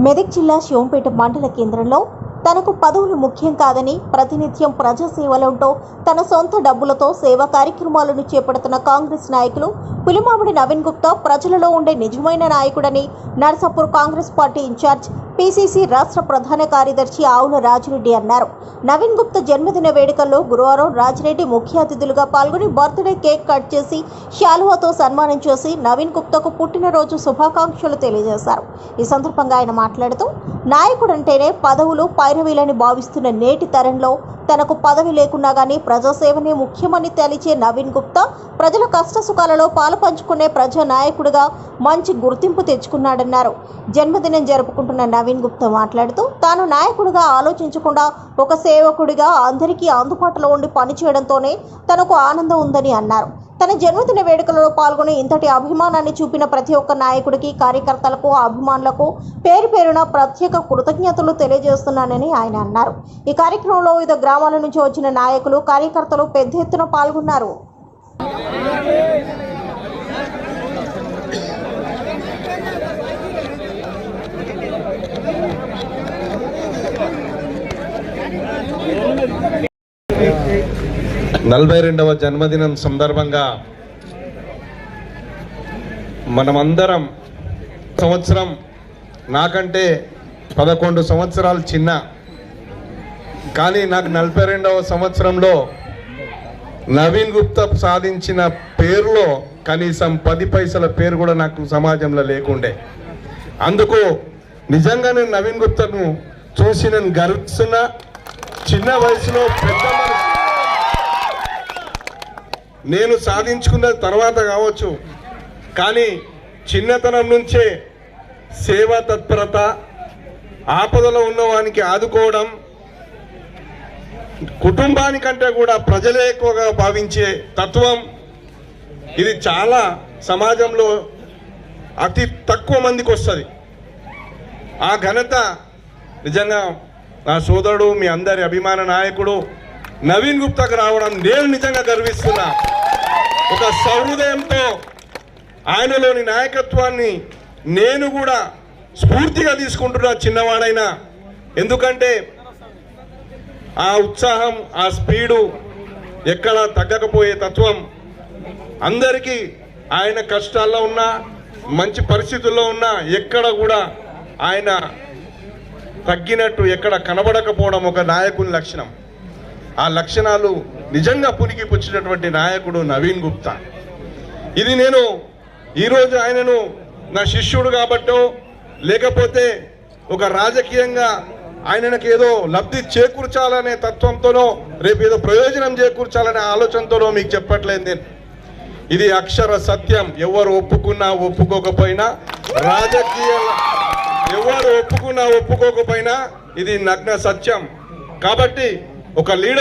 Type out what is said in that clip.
మెదక్ జిల్లా శివంపేట మండల కేంద్రంలో తనకు పదవులు ముఖ్యం కాదని ప్రతినిత్యం ప్రజాసేవలంటూ తన సొంత డబ్బులతో సేవా కార్యక్రమాలను చేపడుతున్న కాంగ్రెస్ నాయకులు పులిమామిడి నవీన్ గుప్తా ప్రజలలో ఉండే నిజమైన నాయకుడని Narsapur Congress party incharge PCC రాష్ట్ర ప్రధాన కార్యదర్శి ఆవుల రాజిరెడ్డి అన్నారు. నవీన్ గుప్తా జన్మదిన వేడుకల్లో గురువారం రాజిరెడ్డి ముఖ్య అతిథులుగా పాల్గొని బర్త్డే కేక్ కట్ చేసి శాలువాతో సన్మానం చేసి నవీన్ గుప్తాకు పుట్టినరోజు శుభాకాంక్షలు తెలియజేశారు. ఈ సందర్భంగా ఆయన మాట్లాడుతూ నాయకుడంటేనే పదవులు పైరవీలని భావిస్తున్న నేటి తరంలో తనకు పదవి లేకున్నా కానీ ప్రజాసేవనే ముఖ్యమని తెలిచే నవీన్ గుప్తా ప్రజల కష్ట సుఖాలలో పాలు పంచుకునే ప్రజా నాయకుడిగా మంచి గుర్తింపు తెచ్చుకున్నాడన్నారు. జన్మదినం జరుపుకుంటున్న నవీన్ గుప్తా మాట్లాడుతూ తాను నాయకుడిగా ఆలోచించకుండా ఒక సేవకుడిగా అందరికీ అందుబాటులో ఉండి పనిచేయడంతోనే తనకు ఆనందం ఉందని అన్నారు. తన జన్మదిన వేడుకలలో పాల్గొని ఇంతటి అభిమానాన్ని చూపిన ప్రతి ఒక్క నాయకుడికి కార్యకర్తలకు అభిమానులకు పేరు పేరున ప్రత్యేక కృతజ్ఞతలు తెలియజేస్తున్నానని ఆయన అన్నారు. ఈ కార్యక్రమంలో వివిధ గ్రామాల నుంచి వచ్చిన నాయకులు కార్యకర్తలు పెద్ద ఎత్తున పాల్గొన్నారు. నలభై రెండవ జన్మదినం సందర్భంగా మనమందరం సంవత్సరం నాకంటే పదకొండు సంవత్సరాలు చిన్న. కానీ నాకు నలభై రెండవ సంవత్సరంలో నవీన్ గుప్తా సాధించిన పేరులో కనీసం పది పైసల పేరు కూడా నాకు సమాజంలో లేకుండే. అందుకు నిజంగా నేను నవీన్ గుప్తను చూసి నేను గర్విస్తున్నా. చిన్న వయసులో పెద్ద మనసు నేను సాధించుకున్న తర్వాత కావచ్చు. కానీ చిన్నతనం నుంచే సేవా తత్పరత ఆపదలో ఉన్నవానికి ఆదుకోవడం కుటుంబానికంటే కూడా ప్రజలే ఎక్కువగా భావించే తత్వం ఇది చాలా సమాజంలో అతి తక్కువ మందికి వస్తుంది. ఆ ఘనత నిజంగా నా సోదరుడు మీ అందరి అభిమాన నాయకుడు నవీన్ గుప్తాకు రావడం నేను నిజంగా గర్విస్తున్నా. ఒక సహృదయంతో ఆయనలోని నాయకత్వాన్ని నేను కూడా స్ఫూర్తిగా తీసుకుంటున్నా చిన్నవాడైనా. ఎందుకంటే ఆ ఉత్సాహం ఆ స్పీడు ఎక్కడ తగ్గకపోయే తత్వం అందరికీ ఆయన కష్టాల్లో ఉన్నా మంచి పరిస్థితుల్లో ఉన్నా ఎక్కడ కూడా ఆయన తగ్గినట్టు ఎక్కడ కనబడకపోవడం ఒక నాయకుని లక్షణం. ఆ లక్షణాలు నిజంగా పునికి పుచ్చినటువంటి నాయకుడు నవీన్ గుప్తా. ఇది నేను ఈరోజు ఆయనను నా శిష్యుడు కాబట్టో లేకపోతే ఒక రాజకీయంగా ఆయనకి ఏదో లబ్ధి చేకూర్చాలనే తత్వంతోనో రేపు ఏదో ప్రయోజనం చేకూర్చాలనే ఆలోచనతోనో మీకు చెప్పట్లేదు నేను. ఇది అక్షర సత్యం. ఎవరు ఒప్పుకున్నా ఒప్పుకోకపోయినా రాజకీయ ఎవరు ఒప్పుకున్నా ఒప్పుకోకపోయినా ఇది నగ్న సత్యం. కాబట్టి ఒక లీడర్